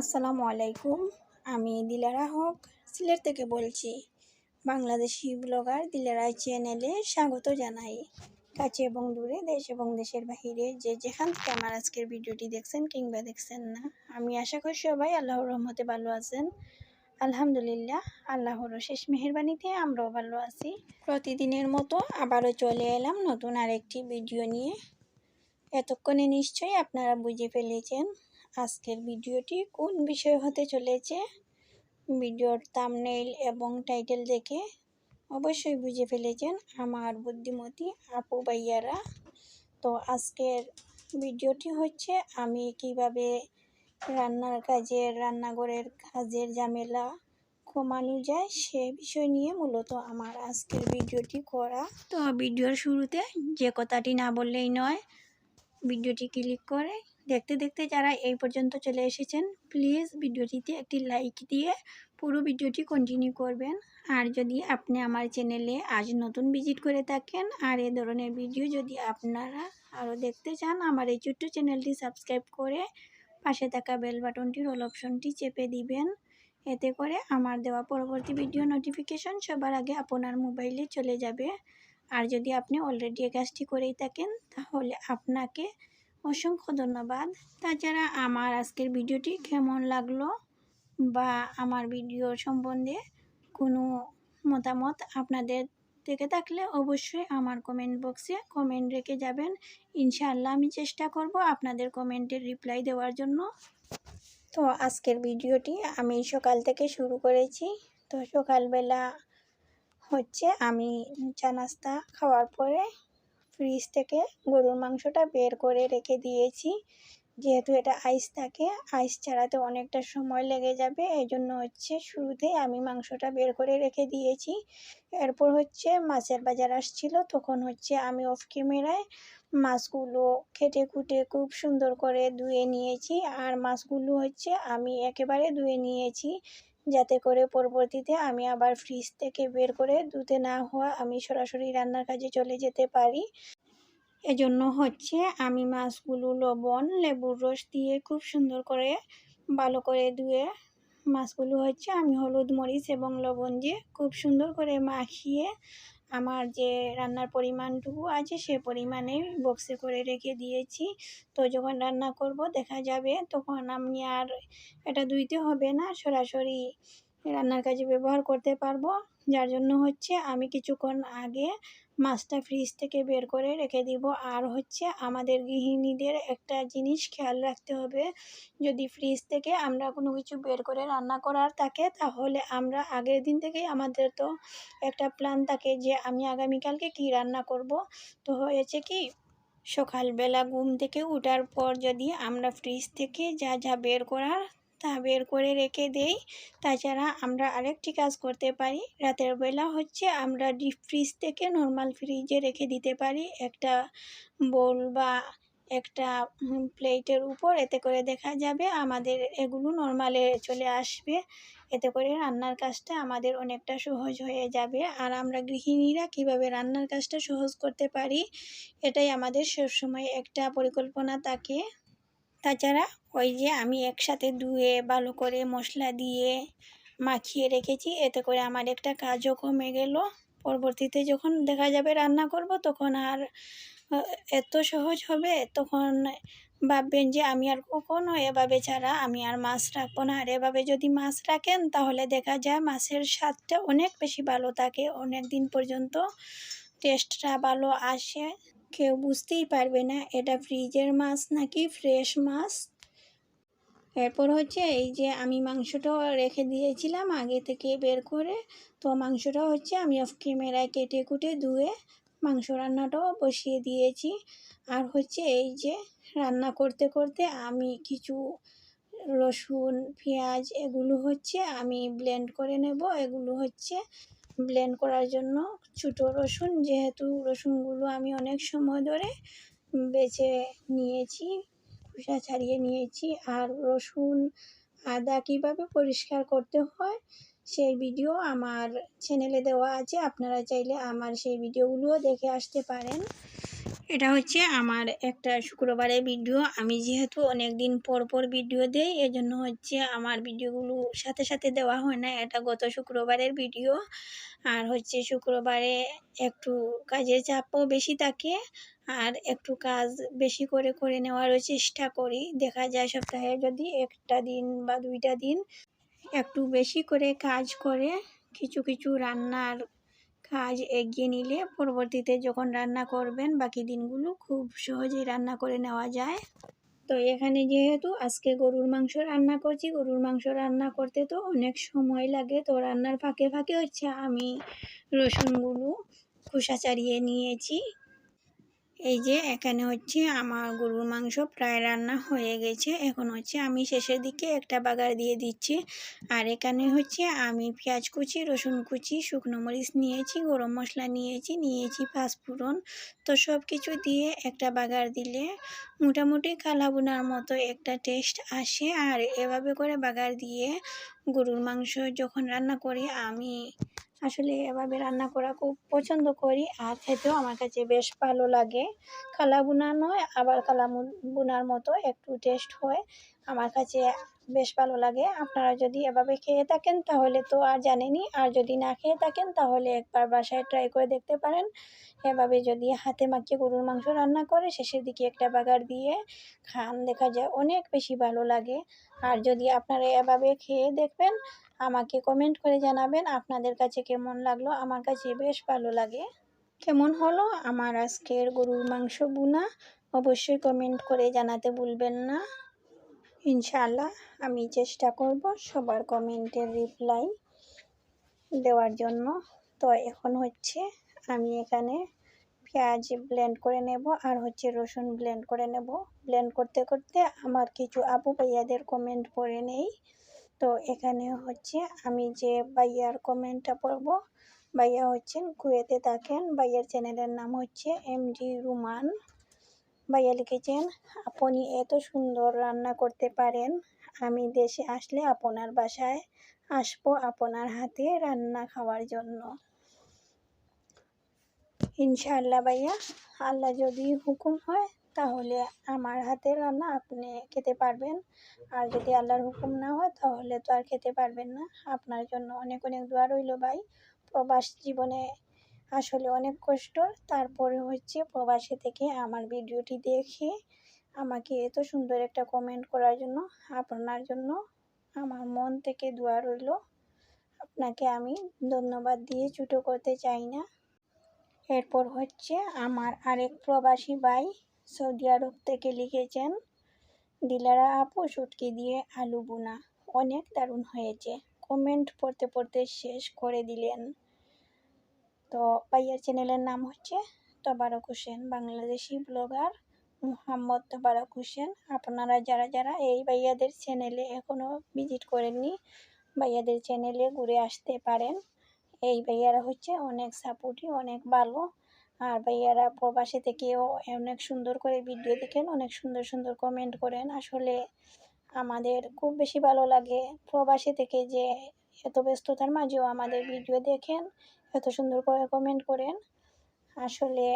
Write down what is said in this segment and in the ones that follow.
আসসালামু আলাইকুম। আমি দিলারা হক, সিলেট থেকে বলছি। বাংলাদেশি ব্লগার দিলারা চ্যানেলে স্বাগত জানাই। কাছে এবং দূরে, দেশ এবং দেশের বাহিরে যে যেখান থেকে আমার আজকের ভিডিওটি দেখছেন কিংবা দেখছেন না, আমি আশা করি সবাই আল্লাহর রহমতে ভালো আছেন। আলহামদুলিল্লাহ, আল্লাহর শেষ মেহরবানিতে আমরাও ভালো আছি। প্রতিদিনের মতো আবারও চলে এলাম নতুন আরেকটি ভিডিও নিয়ে। এতক্ষণে নিশ্চয়ই আপনারা বুঝে ফেলেছেন আজকের ভিডিওটি কোন বিষয় হতে চলেছে? ভিডিওর তামনেইল এবং টাইটেল দেখে অবশ্যই বুঝে ফেলেছেন আমার বুদ্ধিমতী আপু ভাইয়ারা। তো আজকের ভিডিওটি হচ্ছে আমি কীভাবে রান্নার কাজের রান্নাঘরের কাজের ঝামেলা কমানো যায় সে বিষয় নিয়ে মূলত আমার আজকের ভিডিওটি করা। তো ভিডিওর শুরুতে যে কথাটি না বললেই নয়, ভিডিওটি ক্লিক করে দেখতে দেখতে যারা এই পর্যন্ত চলে এসেছেন প্লিজ ভিডিওটিতে একটি লাইক দিয়ে পুরো ভিডিওটি কন্টিনিউ করবেন। আর যদি আপনি আমার চ্যানেলে আজ নতুন ভিজিট করে থাকেন, আর এ ধরনের ভিডিও যদি আপনারা আরও দেখতে চান, আমার এই ছোট্ট চ্যানেলটি সাবস্ক্রাইব করে পাশে থাকা বেল বাটনটির অল অপশনটি চেপে দিবেন। এতে করে আমার দেওয়া পরবর্তী ভিডিও নোটিফিকেশন সবার আগে আপনার মোবাইলে চলে যাবে। আর যদি আপনি অলরেডি এই কাজটি করেই থাকেন, তাহলে আপনাকে অসংখ্য ধন্যবাদ। তাছাড়া আমার আজকের ভিডিওটি কেমন লাগল বা আমার ভিডিও সম্বন্ধে কোনো মতামত আপনাদের থেকে থাকলে অবশ্যই আমার কমেন্ট বক্সে কমেন্ট রেখে যাবেন। ইনশাআল্লাহ আমি চেষ্টা করব আপনাদের কমেন্টের রিপ্লাই দেওয়ার জন্য। তো আজকের ভিডিওটি আমি সকাল থেকে শুরু করেছি। তো সকালবেলা হচ্ছে আমি চা নাস্তা খাওয়ার পরে ফ্রিজ থেকে গরুর মাংসটা বের করে রেখে দিয়েছি। যেহেতু এটা আইস থাকে আইস ছাড়াতে অনেকটা সময় লেগে যাবে। এই জন্য হচ্ছে শুরুতেই আমি মাংসটা বের করে রেখে দিয়েছি। এরপর হচ্ছে মাছের বাজার আসছিল, তখন হচ্ছে আমি অফ ক্যামেরায় মাছগুলো খেটে কুটে খুব সুন্দর করে ধুয়ে নিয়েছি। আর মাছগুলো হচ্ছে আমি একেবারে ধুয়ে নিয়েছি। যাতে করে পরবর্তীতে আমি আবার ফ্রিজ থেকে বের করে দুধে না হওয়া আমি সরাসরি রান্নার কাজে চলে যেতে পারি। এজন্য হচ্ছে আমি মাছগুলো লবণ, লেবুর রস দিয়ে খুব সুন্দর করে ভালো করে ধুয়ে মাছগুলো হচ্ছে আমি হলুদ মরিচ এবং লবণ দিয়ে খুব সুন্দর করে মাখিয়ে আমার যে রান্নার পরিমাণটুকু আছে সে পরিমাণে বক্সে করে রেখে দিয়েছি। তো যখন রান্না করব, দেখা যাবে, তখন আমি আর এটা ধুইতে হবে না, সরাসরি রান্নার কাজে ব্যবহার করতে পারব। যার জন্য হচ্ছে আমি কিছুক্ষণ আগে মাছটা ফ্রিজ থেকে বের করে রেখে দিব। আর হচ্ছে আমাদের গৃহিণীদের একটা জিনিস খেয়াল রাখতে হবে। যদি ফ্রিজ থেকে আমরা কোনো কিছু বের করে রান্না করার থাকে, তাহলে আমরা আগের দিন থেকেই আমাদের তো একটা প্ল্যান থাকে যে আমি আগামীকালকে কি রান্না করব। তো হয়েছে কি, সকালবেলা ঘুম থেকে উঠার পর যদি আমরা ফ্রিজ থেকে যা যা বের করার তা বের করে রেখে দেই। তাছাড়া আমরা আরেকটি কাজ করতে পারি। রাতের বেলা হচ্ছে আমরা ডিপ ফ্রিজ থেকে নর্মাল ফ্রিজে রেখে দিতে পারি। একটা বোল বা একটা প্লেটের উপর। এতে করে দেখা যাবে আমাদের এগুলো নর্মালে চলে আসবে। এতে করে রান্নার কাজটা আমাদের অনেকটা সহজ হয়ে যাবে। আর আমরা গৃহিণীরা কীভাবে রান্নার কাজটা সহজ করতে পারি, এটাই আমাদের সবসময় একটা পরিকল্পনা থাকে। তাছাড়া ওই যে আমি একসাথে ধুয়ে, ভালো করে মশলা দিয়ে মাখিয়ে রেখেছি। এতে করে আমার একটা কাজও কমে গেল। পরবর্তীতে যখন দেখা যাবে রান্না করব, তখন আর এত সহজ হবে, তখন ভাববেন যে আমি আর কখনো এভাবে ছাড়া আমি আর মাছ রাখব না। আর এভাবে যদি মাছ রাখেন, তাহলে দেখা যায় মাছের স্বাদটা অনেক বেশি ভালো থাকে। অনেক দিন পর্যন্ত টেস্টটা ভালো আসে কেউ বুঝতেই পারবে না, এটা ফ্রিজের মাছ নাকি ফ্রেশ মাছ? এরপর হচ্ছে এই যে আমি মাংসটাও রেখে দিয়েছিলাম আগে থেকে বের করে, তো মাংসটা হচ্ছে আমি অফ ক্যামেরায় কেটে কুটে ধুয়ে মাংস রান্নাটাও বসিয়ে দিয়েছি। আর হচ্ছে এই যে রান্না করতে করতে আমি কিছু রসুন, পেঁয়াজ এগুলো হচ্ছে আমি ব্লেন্ড করে নেব। এগুলো হচ্ছে ব্লেন্ড করার জন্য ছোটো রসুন, যেহেতু রসুনগুলো আমি অনেক সময় ধরে বেছে নিয়েছি, খোসা ছাড়িয়ে নিয়েছি, আর রসুন আদা কীভাবে পরিষ্কার করতে হয় সেই ভিডিও আমার চ্যানেলে দেওয়া আছে, আপনারা চাইলে আমার সেই ভিডিওগুলোও দেখে আসতে পারেন। এটা হচ্ছে আমার একটা শুক্রবারের ভিডিও। আমি যেহেতু অনেক দিন পর পর ভিডিও দেই, এজন্য হচ্ছে আমার ভিডিওগুলো সাথে সাথে দেওয়া হয় না। এটা গত শুক্রবারের ভিডিও। আর হচ্ছে শুক্রবারে একটু কাজের চাপও বেশি থাকে। আর একটু কাজ বেশি করে করে নেওয়ারও চেষ্টা করি। দেখা যায় সপ্তাহে যদি একটা দিন বা দুইটা দিন একটু বেশি করে কাজ করে, কিছু কিছু রান্নার কাজ এগিয়ে নিলে পরবর্তীতে যখন রান্না করবেন বাকি দিনগুলো খুব সহজেই রান্না করে নেওয়া যায়। তো এখানে যেহেতু আজকে গরুর মাংস রান্না করছি, গরুর মাংস রান্না করতে তো অনেক সময় লাগে। তো রান্নার ফাঁকে ফাঁকে হচ্ছে আমি রসুনগুলো খোসা ছাড়িয়ে নিয়েছি। এই যে, এখানে হচ্ছে আমার গরুর মাংস প্রায় রান্না হয়ে গেছে। এখন হচ্ছে আমি শেষের দিকে একটা বাগার দিয়ে দিচ্ছি। আর এখানে হচ্ছে আমি পেঁয়াজ কুচি, রসুন কুচি, শুকনো মরিচ নিয়েছি, গরম মশলা নিয়েছি নিয়েছি পাঁচফোড়ন তো সব কিছু দিয়ে একটা বাগার দিলে মোটামুটি কালাবুনার মতো একটা টেস্ট আসে। আর এভাবে করে বাগার দিয়ে গরুর মাংস যখন রান্না করি, আমি আসলে এভাবে রান্না করা খুব পছন্দ করি আর খেতেও আমার কাছে বেশ ভালো লাগে। কালা বোনা নয়, আবার কালা বোনার মতো একটু টেস্ট হয়। আমার কাছে বেশ ভালো লাগে। আপনারা যদি এভাবে খেয়ে থাকেন তাহলে তো আর জানেনই। আর যদি না খেয়ে থাকেন তাহলে একবার বাসায় ট্রাই করে দেখতে পারেন। এভাবে যদি হাতে মাখিয়ে গরুর মাংস রান্না করে, শেষের দিকে একটা বাগার দিয়ে খান, দেখা যায় অনেক বেশি ভালো লাগে। আর যদি আপনারা এভাবে খেয়ে দেখবেন, আমাকে কমেন্ট করে জানাবেন আপনাদের কাছে কেমন লাগল, আমার কাছে বেশ ভালো লাগে। কেমন হলো আমার আজকের গরুর মাংস বুনা? অবশ্যই কমেন্ট করে জানাতে ভুলবেন না। ইনশাআল্লাহ আমি চেষ্টা করব সবার কমেন্টের রিপ্লাই দেওয়ার জন্য। তো এখন হচ্ছে আমি এখানে পেঁয়াজ ব্লেন্ড করে নেব আর হচ্ছে রসুন ব্লেন্ড করে নেব। ব্লেন্ড করতে করতে আমার কিছু আপু ভাইয়াদের কমেন্ট পড়ে নেই। তো এখানে হচ্ছে আমি যে ভাইয়ার কমেন্টটা পড়ব, ভাইয়া হচ্ছেন কুয়েতে থাকেন। ভাইয়ার চ্যানেলের নাম হচ্ছে এম ডি রুমান ভাইয়া লিখেছেন, আপনি এত সুন্দর রান্না করতে পারেন, আমি দেশে আসলে আপনার বাসায় আসব আপনার হাতে রান্না খাওয়ার জন্য। ইনশাআল্লাহ ভাইয়া, আল্লাহ যদি হুকুম হয়, তাহলে আমার হাতের রান্না আপনি খেতে পারবেন। আর যদি আল্লাহর হুকুম না হয়, তাহলে তো আর খেতে পারবেন না। আপনার জন্য অনেক অনেক দোয়া রইল ভাই। প্রবাস জীবনে আসলে অনেক কষ্ট। তারপরে হচ্ছে প্রবাসী থেকে আমার ভিডিওটি দেখে আমাকে এত সুন্দর একটা কমেন্ট করার জন্য, আপনার জন্য আমার মন থেকে দোয়া রইল। আপনাকে আমি ধন্যবাদ দিয়ে ছুটো করতে চাই না। এরপর হচ্ছে আমার আরেক প্রবাসী ভাই সৌদি আরব থেকে লিখেছেন, দিলারা আপু, শুটকি দিয়ে আলু বোনা। অনেক দারুণ হয়েছে। কমেন্ট পড়তে পড়তে শেষ করে দিলেন। তো ভাইয়ার চ্যানেলের নাম হচ্ছে তবারক হোসেন, বাংলাদেশি ব্লগার মুহাম্মদ তবারক হোসেন। আপনারা যারা যারা এই ভাইয়াদের চ্যানেলে এখনও ভিজিট করেননি, ভাইয়াদের চ্যানেলে ঘুরে আসতে পারেন। এই ভাইয়ারা হচ্ছে অনেক সাপোর্টিভ অনেক ভালো। আর ভাইয়ারা প্রবাসী থেকেও অনেক সুন্দর করে ভিডিও দেখেন, অনেক সুন্দর সুন্দর কমেন্ট করেন। আসলে আমাদের খুব বেশি ভালো লাগে প্রবাসী থেকে যে এত ব্যস্ততার মাঝেও আমাদের ভিডিও দেখেন। এত সুন্দর করে কমেন্ট করেন। আসলে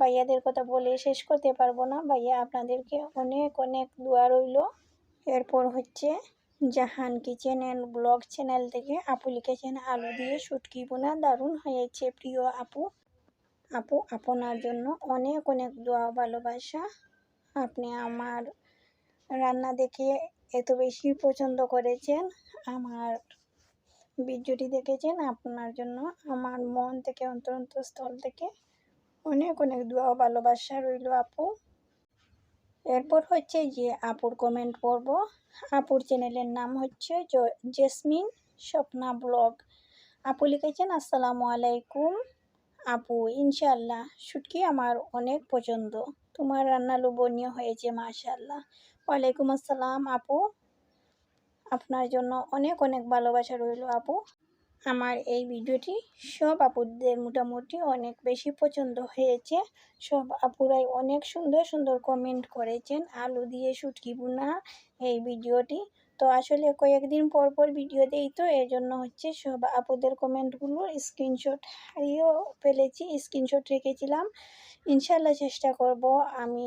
ভাইয়াদের কথা বলে শেষ করতে পারব না। ভাইয়া আপনাদেরকে অনেক অনেক দোয়া রইল। এরপর হচ্ছে Jahan kitchen and blog channel থেকে আপু লিখেছেন আলু দিয়ে শুটকি বোনা দারুণ হয়েছে। প্রিয় আপু আপু আপনার জন্য অনেক অনেক দোয়া ভালোবাসা। আপনি আমার রান্না দেখে এত বেশি পছন্দ করেছেন। আমার ভিডিওটি দেখেছেন আপনার জন্য আমার মন থেকে অন্তর স্থল থেকে অনেক অনেক দোয়া ও ভালোবাসা রইল আপু। এরপর হচ্ছে যে আপুর কমেন্ট পড়ব। আপুর চ্যানেলের নাম হচ্ছে জেসমিন স্বপ্না ব্লগ। আপু লিখেছেন, আসসালামু আলাইকুম। আপু ইনশাল্লাহ শুটকি আমার অনেক পছন্দ। তোমার রান্না লোভনীয় হয়েছে মাশাল্লাহ ওয়ালাইকুম আসসালাম, আপু। আপনার জন্য অনেক অনেক ভালোবাসা রইল আপু। আমার এই ভিডিওটি সব আপুদের মোটামুটি অনেক বেশি পছন্দ হয়েছে। সব আপুরাই অনেক সুন্দর সুন্দর কমেন্ট করেছেন, আলু দিয়ে শুটকি বোনা এই ভিডিওটি। তো আসলে কয়েকদিন পর পর ভিডিও দেই তো এই জন্য হচ্ছে সব আপুদের কমেন্টগুলো স্ক্রিনশট হারিয়েও ফেলেছি স্ক্রিনশট রেখেছিলাম। ইনশাল্লাহ চেষ্টা করব আমি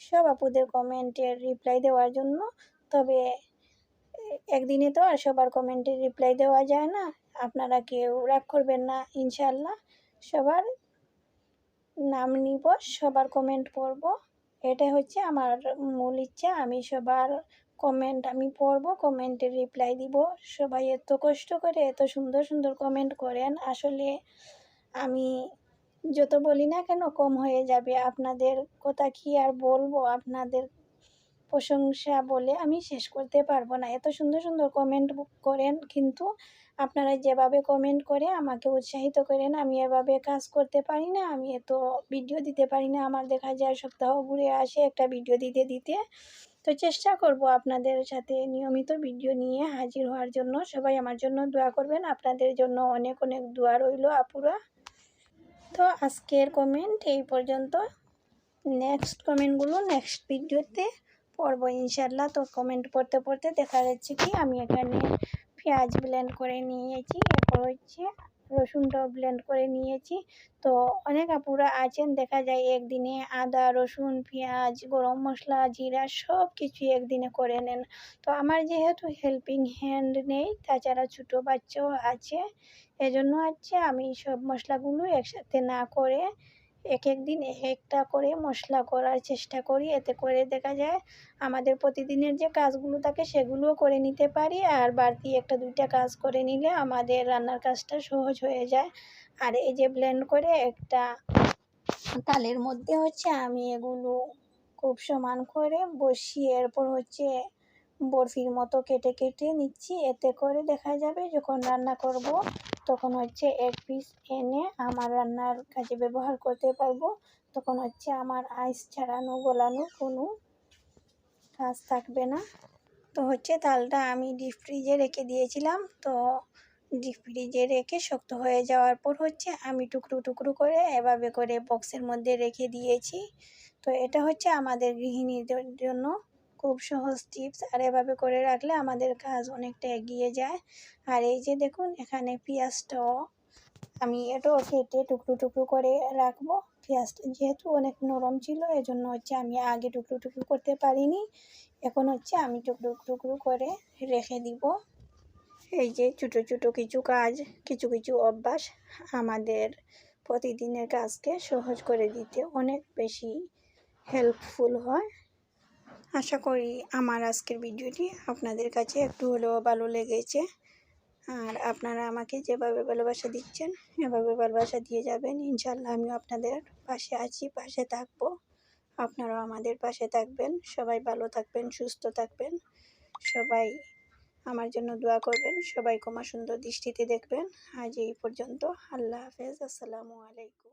সব আপুদের কমেন্টের রিপ্লাই দেওয়ার জন্য। তবে একদিনে তো আর সবার কমেন্টের রিপ্লাই দেওয়া যায় না। আপনারা কেউ রাগ করবেন না ইনশাল্লাহ সবার নাম নিব, সবার কমেন্ট পড়ব। এটা হচ্ছে আমার মূল ইচ্ছা। আমি সবার কমেন্ট আমি পড়ব কমেন্টের রিপ্লাই দিব। সবাই এত কষ্ট করে এত সুন্দর সুন্দর কমেন্ট করেন। আসলে আমি যত বলি না কেন, কম হয়ে যাবে। আপনাদের কথা কি আর বলব? আপনাদের প্রশংসা বলে আমি শেষ করতে পারব না। এত সুন্দর সুন্দর কমেন্ট করেন, কিন্তু আপনারা যেভাবে কমেন্ট করে আমাকে উৎসাহিত করেন, আমি এভাবে কাজ করতে পারি না, আমি এত ভিডিও দিতে পারি না, আমার দেখা যায় সপ্তাহ ঘুরে আসে একটা ভিডিও দিতে দিতে। তো চেষ্টা করব আপনাদের সাথে নিয়মিত ভিডিও নিয়ে হাজির হওয়ার জন্য। সবাই আমার জন্য দোয়া করবেন, আপনাদের জন্য অনেক অনেক দোয়া রইল আপুরা। তো আজকের কমেন্ট এই পর্যন্ত। নেক্সট কমেন্টগুলো নেক্সট ভিডিওতে পড়ব, ইনশাল্লাহ। তো কমেন্ট পড়তে পড়তে দেখা যাচ্ছে কি, আমি এখানে পেঁয়াজ ব্লেন্ড করে নিয়েছি, এরপর হচ্ছে রসুনটাও ব্লেন্ড করে নিয়েছি। তো অনেক আপুরা আছেন, দেখা যায় একদিনে আদা, রসুন, পেঁয়াজ, গরম মশলা, জিরা সব কিছু একদিনে করে নেন। তো আমার যেহেতু হেল্পিং হ্যান্ড নেই, তাছাড়া ছোটো বাচ্চাও আছে, এজন্য হচ্ছে আমি সব মশলাগুলো একসাথে না করে এক এক দিন এক একটা করে মশলা করার চেষ্টা করি। এতে করে দেখা যায় আমাদের প্রতিদিনের যে কাজগুলো থাকে সেগুলোও করে নিতে পারি আর বাড়তি একটা দুইটা কাজ করে নিলে আমাদের রান্নার কাজটা সহজ হয়ে যায়। আর এই যে ব্লেন্ড করে একটা তালের মধ্যে হচ্ছে আমি এগুলো খুব সমান করে বসিয়ে এরপর হচ্ছে বরফির মতো কেটে কেটে নিচ্ছি। এতে করে দেখা যাবে যখন রান্না করব, তখন হচ্ছে এক পিস এনে আমার রান্নার কাজে ব্যবহার করতে পারব। তখন হচ্ছে আমার আইস ছাড়ানো, গলানো কোনো কাজ থাকবে না। তো হচ্ছে তালটা আমি ডিপ ফ্রিজে রেখে দিয়েছিলাম। তো ডিপ ফ্রিজে রেখে শক্ত হয়ে যাওয়ার পর হচ্ছে আমি টুকরো টুকরো করে এভাবে করে বক্সের মধ্যে রেখে দিয়েছি। তো এটা হচ্ছে আমাদের গৃহিণীদের জন্য খুব সহজ টিপস আর এভাবে করে রাখলে আমাদের কাজ অনেকটা এগিয়ে যায়। আর এই যে দেখুন, এখানে পেঁয়াজটাও আমি এটাও কেটে টুকরো টুকরো করে রাখব। পেঁয়াজটা যেহেতু অনেক নরম ছিল, এজন্য হচ্ছে আমি আগে টুকরো টুকরো করতে পারিনি। এখন হচ্ছে আমি টুকরো টুকরো করে রেখে দিব। এই যে ছোটো ছোটো কিছু কাজ, কিছু কিছু অভ্যাস আমাদের প্রতিদিনের কাজকে সহজ করে দিতে অনেক বেশি হেল্পফুল হয়। আশা করি আমার আজকের ভিডিওটি আপনাদের কাছে একটু হলেও ভালো লেগেছে। আর আপনারা আমাকে যেভাবে ভালোবাসা দিচ্ছেন, এভাবে ভালোবাসা দিয়ে যাবেন। ইনশাল্লাহ আমিও আপনাদের পাশে আছি, পাশে থাকব। আপনারাও আমাদের পাশে থাকবেন। সবাই ভালো থাকবেন, সুস্থ থাকবেন। সবাই আমার জন্য দোয়া করবেন। সবাই ক্ষমা সুন্দর দৃষ্টিতে দেখবেন। আজ এই পর্যন্ত। আল্লাহ হাফেজ। আসসালামু আলাইকুম।